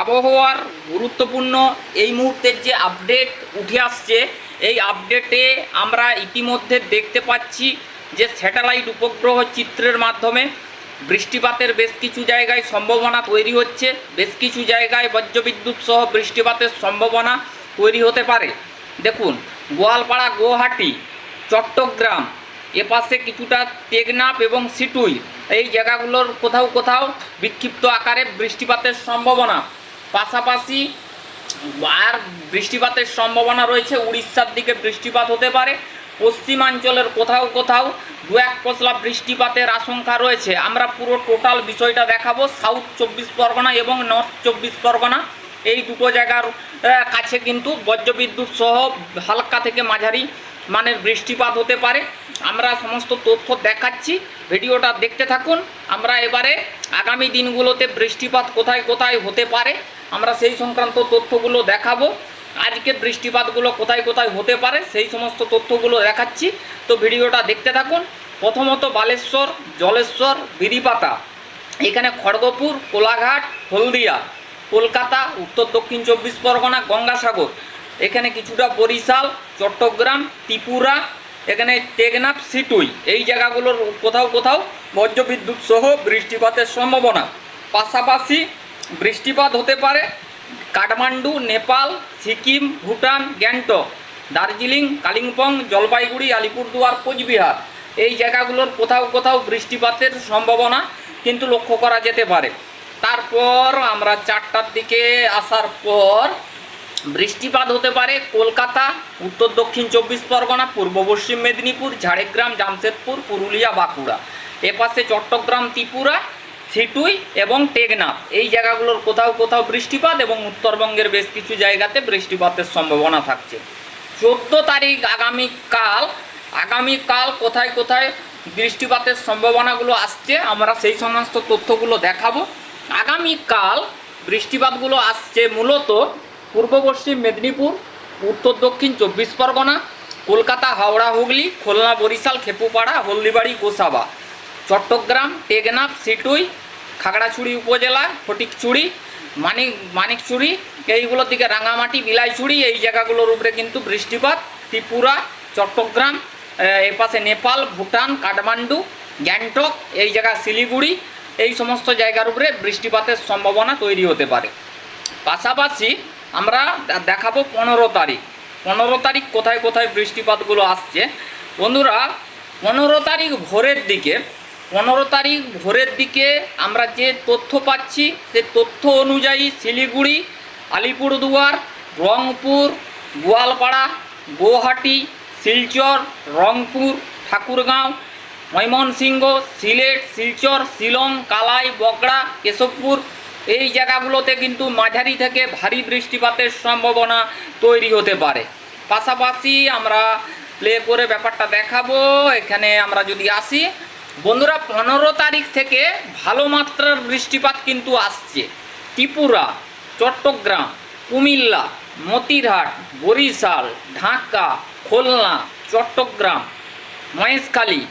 আবহাওয়ার গুরুত্বপূর্ণ এই মুহূর্তের যে আপডেট উঠে আসছে, এই আপডেটে আমরা ইতিমধ্যে দেখতে পাচ্ছি যে স্যাটেলাইট উপগ্রহ চিত্রের মাধ্যমে বৃষ্টিপাতের বেশ কিছু জায়গায় সম্ভাবনা তৈরি হচ্ছে। বেশ কিছু জায়গায় বজ্রবিদ্যুৎ সহ বৃষ্টিপাতের সম্ভাবনা তৈরি হতে পারে। দেখুন, গোয়ালপাড়া, গুয়াহাটি, চট্টগ্রাম এপাশে কিছুটা টেকনাফ এবং সিটুই, এই জায়গাগুলোর কোথাও কোথাও বিক্ষিপ্ত আকারে বৃষ্টিপাতের সম্ভাবনা পাশাপাশি আর বৃষ্টিপাতের সম্ভাবনা রয়েছে, উড়িষ্যার দিকে বৃষ্টিপাত হতে পারে, পশ্চিমাঞ্চলের কোথাও কোথাও দু এক পশলা বৃষ্টিপাতের আশঙ্কা রয়েছে। আমরা পুরো টোটাল বিষয়টা দেখাবো, সাউথ চব্বিশ পরগনা এবং নর্থ চব্বিশ পরগনা, এই দুটো জায়গার কাছে কিন্তু বজ্রবিদ্যুৎ সহ হালকা থেকে মাঝারি মানের বৃষ্টিপাত হতে পারে। আমরা সমস্ত তথ্য দেখাচ্ছি। ভিডিওটা দেখতে থাকুন। আমরা এবারে আগামী দিনগুলোতে বৃষ্টিপাত কোথায় কোথায় হতে পারে, আমরা সেই সংক্রান্ত তথ্যগুলো দেখাবো। আজকে বৃষ্টিপাতগুলো কোথায় কোথায় হতে পারে, সেই সমস্ত তথ্যগুলো দেখাচ্ছি। তো ভিডিওটা দেখতে থাকুন। প্রথমত বালেশ্বর, জলেশ্বর, বিরিপাতা। এখানে খড়গপুর, কোলাঘাট, হলদিয়া। কলকাতা, উত্তর দক্ষিণ চব্বিশ পরগনা, গঙ্গাসাগর। এখানে কিছুটা বরিশাল, চট্টগ্রাম, ত্রিপুরা, এখানে টেকনাফ, সিটুই। এই জায়গাগুলোর কোথাও কোথাও বজ্রবিদ্যুৎ সহ বৃষ্টিপাতের সম্ভাবনা। পাশাপাশি বৃষ্টিপাত হতে পারে কাঠমান্ডু, নেপাল, সিকিম, ভুটান, গ্যাংটক, দার্জিলিং, কালিম্পং, জলপাইগুড়ি, আলিপুরদুয়ার, কোচবিহার। এই জায়গাগুলোর কোথাও কোথাও বৃষ্টিপাতের সম্ভাবনা কিন্তু লক্ষ্য করা যেতে পারে। তারপর আমরা চারটার দিকে আসার পর বৃষ্টিপাত হতে পারে কলকাতা, উত্তর দক্ষিণ চব্বিশ পরগনা, পূর্ব পশ্চিম মেদিনীপুর, ঝাড়গ্রাম, জামশেদপুর, পুরুলিয়া, বাঁকুড়া। এপাশে চট্টগ্রাম, ত্রিপুরা, সিটুই এবং টেকনাফ। এই জায়গাগুলোর কোথাও কোথাও বৃষ্টিপাত এবং উত্তরবঙ্গের বেশ কিছু জায়গাতে বৃষ্টিপাতের সম্ভাবনা থাকছে। চোদ্দ তারিখ আগামীকাল আগামীকাল কোথায় কোথায় বৃষ্টিপাতের সম্ভাবনাগুলো আসছে, আমরা সেই সমস্ত তথ্যগুলো দেখাবো। আগামীকাল বৃষ্টিপাতগুলো আসছে মূলত পূর্ব পশ্চিম মেদিনীপুর, উত্তর দক্ষিণ চব্বিশ পরগনা, কলকাতা, হাওড়া, হুগলি, খুলনা, বরিশাল, খেপুপাড়া, হলদিবাড়ি, গোসাবা। চট্টগ্রাম, টেকনাফ, সিটুই, খাগড়াছড়ি উপজেলা ফটিকচুড়ি মানিক মানিকচুড়ি এইগুলোর দিকে রাঙামাটি, বিলাইছড়ি, এই জায়গাগুলোর উপরে কিন্তু বৃষ্টিপাত। ত্রিপুরা, চট্টগ্রাম এপাশে নেপাল, ভুটান, কাঠমান্ডু, গ্যাংটক, এই জায়গা শিলিগুড়ি, এই সমস্ত জায়গার উপরে বৃষ্টিপাতের সম্ভাবনা তৈরি হতে পারে। পাশাপাশি আমরা দেখাবো পনেরো তারিখ। পনেরো তারিখ কোথায় কোথায় বৃষ্টিপাতগুলো আসছে। বন্ধুরা, পনেরো তারিখ ভোরের দিকে, পনেরো তারিখ ভোরের দিকে আমরা যে তথ্য পাচ্ছি সে তথ্য অনুযায়ী শিলিগুড়ি, আলিপুরদুয়ার, রংপুর, গোয়ালপাড়া গুয়াহাটি শিলচর, রংপুর, ঠাকুরগাঁও, ময়মনসিংহ, সিলেট, শিলচর, শিলং, কালাই, বগড়া, কেশবপুর এই জায়গাগুলোতে কিন্তু মাঝারি থেকে ভারী বৃষ্টিপাতের সম্ভাবনা তৈরি হতে পারে। পাশাপাশি আমরা প্লে করে ব্যাপারটা দেখাবো। এখানে আমরা যদি আসি, বন্ধুরা পনেরো তারিখ থেকে ভালো মাত্রার বৃষ্টিপাত কিন্তু আসছে। ত্রিপুরা, চট্টগ্রাম, কুমিল্লা, মতিরহাট, বরিশাল, ঢাকা, খুলনা, চট্টগ্রাম, মহেশখালী,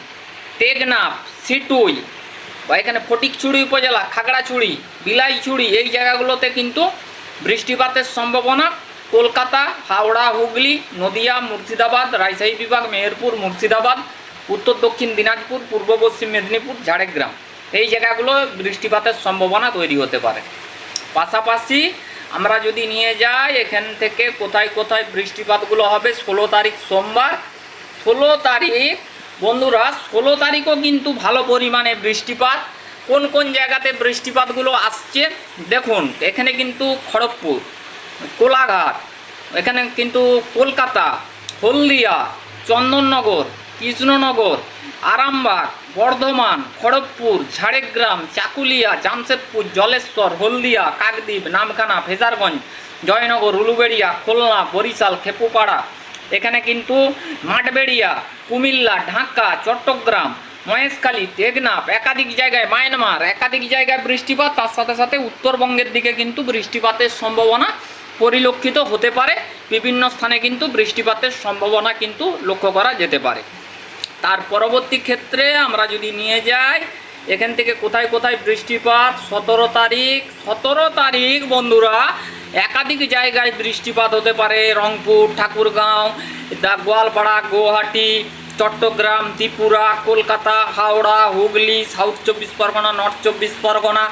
টেকনাফ, সিটুই বা এখানে ফটিকছড়ি উপজেলা খাগড়াছড়ি বিলাইছড়ি এই জায়গাগুলোতে কিন্তু বৃষ্টিপাতের সম্ভাবনা। কলকাতা, হাওড়া, হুগলি, নদিয়া, মুর্শিদাবাদ, রাজশাহী বিভাগ, মেহেরপুর, মুর্শিদাবাদ, উত্তর দক্ষিণ দিনাজপুর, পূর্ব পশ্চিম মেদিনীপুর, ঝাড়গ্রাম। এই জায়গাগুলো বৃষ্টিপাতের সম্ভাবনা তৈরি হতে পারে। পাশাপাশি আমরা যদি নিয়ে যাই, এখান থেকে কোথায় কোথায় বৃষ্টিপাতগুলো হবে, ষোলো তারিখ সোমবার। ষোলো তারিখ বন্ধুরা, ষোলো তারিখও কিন্তু ভালো পরিমাণে বৃষ্টিপাত। কোন কোন জায়গাতে বৃষ্টিপাতগুলো আসছে, দেখুন, এখানে কিন্তু খড়গপুর, কোলাঘাট, এখানে কিন্তু কলকাতা, হলদিয়া, চন্দননগর, কৃষ্ণনগর, আরামবাগ, বর্ধমান, খড়গপুর, ঝাড়গ্রাম, চাকুলিয়া, জামশেদপুর, জলেশ্বর, হলদিয়া, কাকদ্বীপ, নামখানা ফেজারগঞ্জ জয়নগর, উলুবেড়িয়া, খুলনা, বরিশাল, খেপুপাড়া এখানে কিন্তু মাঠবেড়িয়া, কুমিল্লা, ঢাকা, চট্টগ্রাম, মহেশখালী, টেকনাফ, একাধিক জায়গায় মায়ানমার, একাধিক জায়গায় বৃষ্টিপাত, তার সাথে সাথে উত্তরবঙ্গের দিকে কিন্তু বৃষ্টিপাতের সম্ভাবনা পরিলক্ষিত হতে পারে। বিভিন্ন স্থানে কিন্তু বৃষ্টিপাতের সম্ভাবনা কিন্তু লক্ষ্য করা যেতে পারে। তার পরবর্তী ক্ষেত্রে আমরা যদি নিয়ে যাই, এখান থেকে কোথায় কোথায় বৃষ্টিপাত? সতেরো তারিখ সতেরো তারিখ বন্ধুরা একাধিক জায়গায় বৃষ্টিপাত হতে পারে, রংপুর, ঠাকুরগাঁও গোয়ালপাড়া গুয়াহাটি চট্টগ্রাম, ত্রিপুরা, কলকাতা, হাওড়া, হুগলি, সাউথ চব্বিশ পরগনা, নর্থ চব্বিশ পরগনা,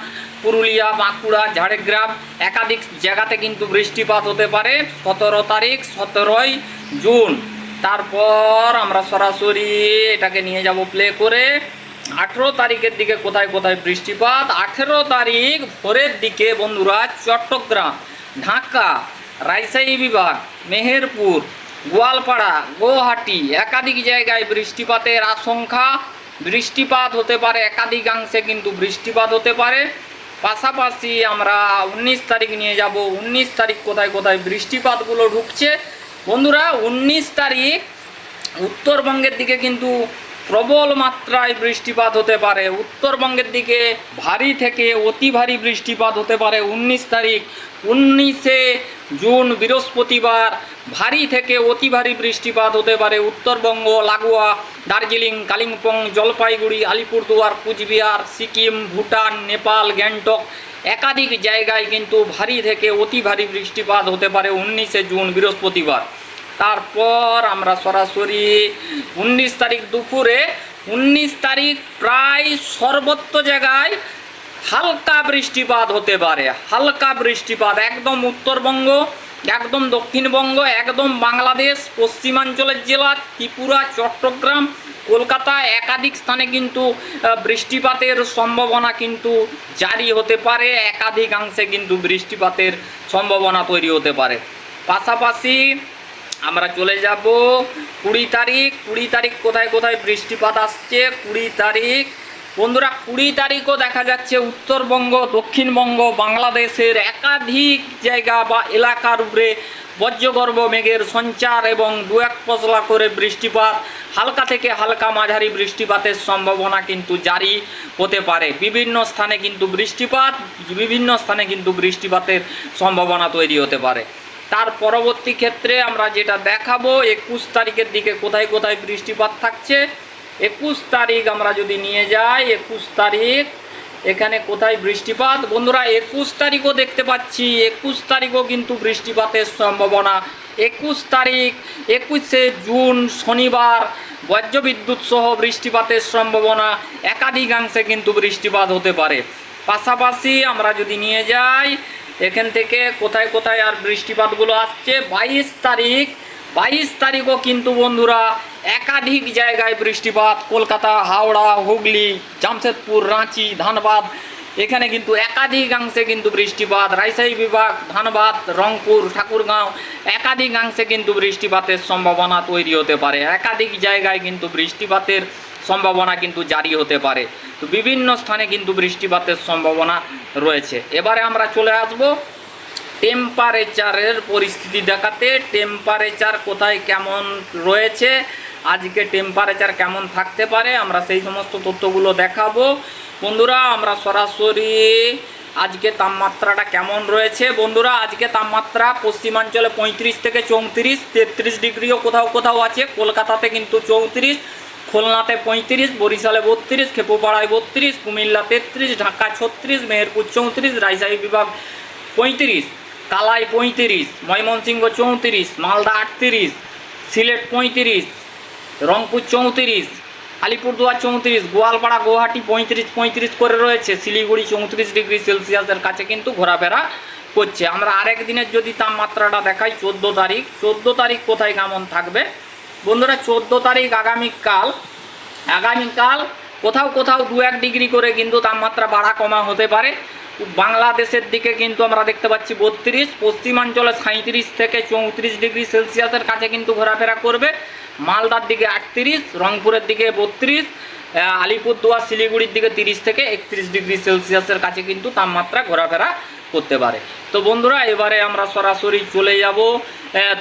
পুরুলিয়া, বাঁকুড়া, ঝাড়গ্রাম। একাধিক জায়গাতে কিন্তু বৃষ্টিপাত হতে পারে, সতেরো তারিখ, সতেরোই জুন। তারপর আমরা সরাসরি এটাকে নিয়ে যাব প্লে করে। আঠেরো তারিখের দিকে কোথায় কোথায় বৃষ্টিপাত? আঠেরো তারিখ ভোরের দিকে বন্ধুরা চট্টগ্রাম। ঢাকা, রাজশাহী বিভাগ, মেহেরপুর, গোয়ালপাড়া, গুয়াহাটি। একাধিক জায়গায় বৃষ্টিপাতের আশঙ্কা। বৃষ্টিপাত হতে পারে, একাধিকাংশে কিন্তু বৃষ্টিপাত হতে পারে। পাশাপাশি আমরা উনিশ তারিখ নিয়ে যাব। উনিশ তারিখ কোথায় কোথায় বৃষ্টিপাতগুলো ঢুকছে? বন্ধুরা, উনিশ তারিখ উত্তরবঙ্গের দিকে কিন্তু প্রবল মাত্রায় বৃষ্টিপাত হতে পারে। উত্তরবঙ্গের দিকে ভারী থেকে অতি ভারী বৃষ্টিপাত হতে পারে উনিশ তারিখ। উনিশে জুন বৃহস্পতিবার ভারী থেকে অতি ভারী বৃষ্টিপাত হতে পারে উত্তরবঙ্গ, লাগোয়া, দার্জিলিং, কালিম্পং, জলপাইগুড়ি, আলিপুরদুয়ার, কুচবিহার, সিকিম, ভুটান, নেপাল, গ্যাংটক একাধিক জায়গায় কিন্তু ভারী থেকে অতি ভারী বৃষ্টিপাত হতে পারে উনিশে জুন বৃহস্পতিবার। তারপর আমরা সরাসরি উনিশ তারিখ দুপুরে, উনিশ তারিখ প্রায় সর্বত্র জায়গায় হালকা বৃষ্টিপাত হতে পারে। হালকা বৃষ্টিপাত একদম উত্তরবঙ্গ, একদম দক্ষিণবঙ্গ, একদম বাংলাদেশ, পশ্চিমাঞ্চলের জেলা, ত্রিপুরা, চট্টগ্রাম, কলকাতা একাধিক স্থানে কিন্তু বৃষ্টিপাতের সম্ভাবনা কিন্তু জারি হতে পারে। একাধিকাংশে কিন্তু বৃষ্টিপাতের সম্ভাবনা তৈরি হতে পারে। পাশাপাশি আমরা চলে যাব কুড়ি তারিখ কুড়ি তারিখ কোথায় কোথায় বৃষ্টিপাত আসছে, কুড়ি তারিখ। বন্ধুরা, কুড়ি তারিখও দেখা যাচ্ছে উত্তরবঙ্গ, দক্ষিণবঙ্গ, বাংলাদেশের একাধিক জায়গা বা এলাকার উপরে বজ্রগর্ভ মেঘের সঞ্চার এবং দু এক পশলা করে বৃষ্টিপাত, হালকা থেকে হালকা মাঝারি বৃষ্টিপাতের সম্ভাবনা কিন্তু জারি হতে পারে। বিভিন্ন স্থানে কিন্তু বৃষ্টিপাত, বিভিন্ন স্থানে কিন্তু বৃষ্টিপাতের সম্ভাবনা তৈরি হতে পারে। তার পরবর্তী ক্ষেত্রে আমরা যেটা দেখাবো, একুশ তারিখের দিকে কোথায় কোথায় বৃষ্টিপাত থাকছে, একুশ তারিখ আমরা যদি নিয়ে যাই, একুশ তারিখ এখানে কোথায় বৃষ্টিপাত? বন্ধুরা, একুশ তারিখও দেখতে পাচ্ছি, একুশ তারিখও কিন্তু বৃষ্টিপাতের সম্ভাবনা। একুশ তারিখ, একুশে জুন, শনিবার বজ্রবিদ্যুৎ সহ বৃষ্টিপাতের সম্ভাবনা, একাধিকাংশে কিন্তু বৃষ্টিপাত হতে পারে। পাশাপাশি আমরা যদি নিয়ে যাই এখান থেকে কোথায় কোথায় আর বৃষ্টিপাতগুলো আসছে? বাইশ তারিখ। বাইশ তারিখও কিন্তু বন্ধুরা একাধিক জায়গায় বৃষ্টিপাত। কলকাতা, হাওড়া, হুগলি, জামশেদপুর, রাঁচি, ধানবাদ। এখানে কিন্তু একাধিকাংশে কিন্তু বৃষ্টিপাত। রাজশাহী বিভাগ, ধানবাদ, রংপুর, ঠাকুরগাঁও একাধিকাংশে কিন্তু বৃষ্টিপাতের সম্ভাবনা তৈরি হতে পারে। একাধিক জায়গায় কিন্তু বৃষ্টিপাতের সম্ভাবনা কিন্তু জারি হতে পারে। তো বিভিন্ন স্থানে কিন্তু বৃষ্টিপাতের সম্ভাবনা রয়েছে। এবারে আমরা চলে আসব টেম্পারেচারের পরিস্থিতি দেখাতে। টেম্পারেচার কোথায় কেমন রয়েছে? আজকে টেম্পারেচার কেমন থাকতে পারে? আমরা সেই সমস্ত তথ্যগুলো দেখাবো। বন্ধুরা, আমরা সরাসরি আজকে তাপমাত্রাটা কেমন রয়েছে? বন্ধুরা, আজকে তাপমাত্রা পশ্চিমাঞ্চলে পঁয়ত্রিশ থেকে চৌত্রিশ, তেত্রিশ ডিগ্রিও কোথাও কোথাও আছে। কলকাতাতে কিন্তু চৌত্রিশ খুলনাতে পঁয়ত্রিশ, বরিশালে বত্রিশ, খেপুপাড়ায় বত্রিশ, কুমিল্লা তেত্রিশ ঢাকা ছত্রিশ, মেহেরপুর চৌত্রিশ, রাজশাহী বিভাগ পঁয়ত্রিশ, কালাই পঁয়ত্রিশ, ময়মনসিংহ চৌত্রিশ, মালদা আটত্রিশ, সিলেট পঁয়ত্রিশ, রংপুর চৌত্রিশ, আলিপুরদুয়ার চৌত্রিশ, গোয়ালপাড়া, গুয়াহাটি পঁয়ত্রিশ পঁয়ত্রিশ করে রয়েছে। শিলিগুড়ি চৌত্রিশ ডিগ্রি সেলসিয়াসের কাছে কিন্তু ঘোরাফেরা করছে। আমরা আরেক দিনের যদি তাপমাত্রাটা দেখাই, চোদ্দ তারিখ। চোদ্দ তারিখ কোথায় কেমন থাকবে? বন্ধুরা, চোদ্দ তারিখ আগামীকাল। আগামীকাল কোথাও কোথাও দু এক ডিগ্রি করে কিন্তু তাপমাত্রা বাড়া কমা হতে পারে। বাংলাদেশের দিকে কিন্তু আমরা দেখতে পাচ্ছি বত্রিশ, পশ্চিমাঞ্চলে সাঁত্রিশ থেকে চৌত্রিশ ডিগ্রি সেলসিয়াসের কাছে কিন্তু ঘোরাফেরা করবে। মালদার দিকে আটত্রিশ, রংপুরের দিকে বত্রিশ আলিপুরদুয়ার, শিলিগুড়ির দিকে তিরিশ থেকে একত্রিশ ডিগ্রি সেলসিয়াসের কাছে কিন্তু তাপমাত্রা ঘোরাফেরা করতে পারে। তো বন্ধুরা, এবারে আমরা সরাসরি চলে যাব।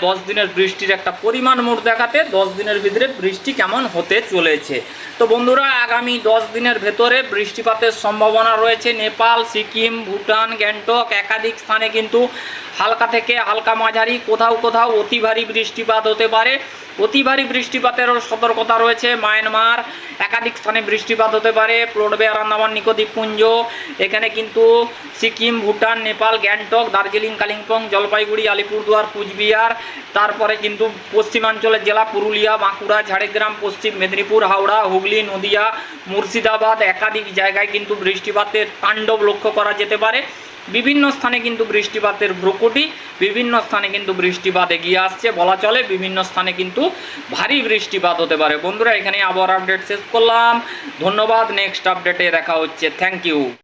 দশ দিনের বৃষ্টির একটা পরিমাণ মোট দেখাতে, দশ দিনের ভিতরে বৃষ্টি কেমন হতে চলেছে। তো বন্ধুরা, আগামী দশ দিনের ভেতরে বৃষ্টিপাতের সম্ভাবনা রয়েছে। নেপাল, সিকিম, ভুটান, গ্যাংটক একাধিক স্থানে কিন্তু হালকা থেকে হালকা মাঝারি, কোথাও কোথাও অতি ভারী বৃষ্টিপাত হতে পারে। অতি ভারী বৃষ্টিপাতেরও সতর্কতা রয়েছে। মায়ানমার একাধিক স্থানে বৃষ্টিপাত হতে পারে। আর আন্দামান নিকোদ্বীপপুঞ্জ এখানে কিন্তু সিকিম, ভুটান নেপাল, গ্যাংটক, দার্জিলিং, কালিম্পং, জলপাইগুড়ি, আলিপুরদুয়ার, কুচবিহার, তারপরে কিন্তু পশ্চিমাঞ্চলের জেলা পুরুলিয়া, বাঁকুড়া, ঝাড়গ্রাম, পশ্চিম মেদিনীপুর, হাওড়া, হুগলি, নদিয়া, মুর্শিদাবাদ একাধিক জায়গায় কিন্তু বৃষ্টিপাতের তাণ্ডব লক্ষ্য করা যেতে পারে। বিভিন্ন স্থানে কিন্তু বৃষ্টিপাতের ভ্রুকুটি, বিভিন্ন স্থানে কিন্তু বৃষ্টিপাত এগিয়ে আসছে, বলা চলে বিভিন্ন স্থানে কিন্তু ভারী বৃষ্টিপাত হতে পারে। বন্ধুরা এখানে আবার আপডেট শেষ করলাম। ধন্যবাদ নেক্সট আপডেটে দেখা হচ্ছে। Thank you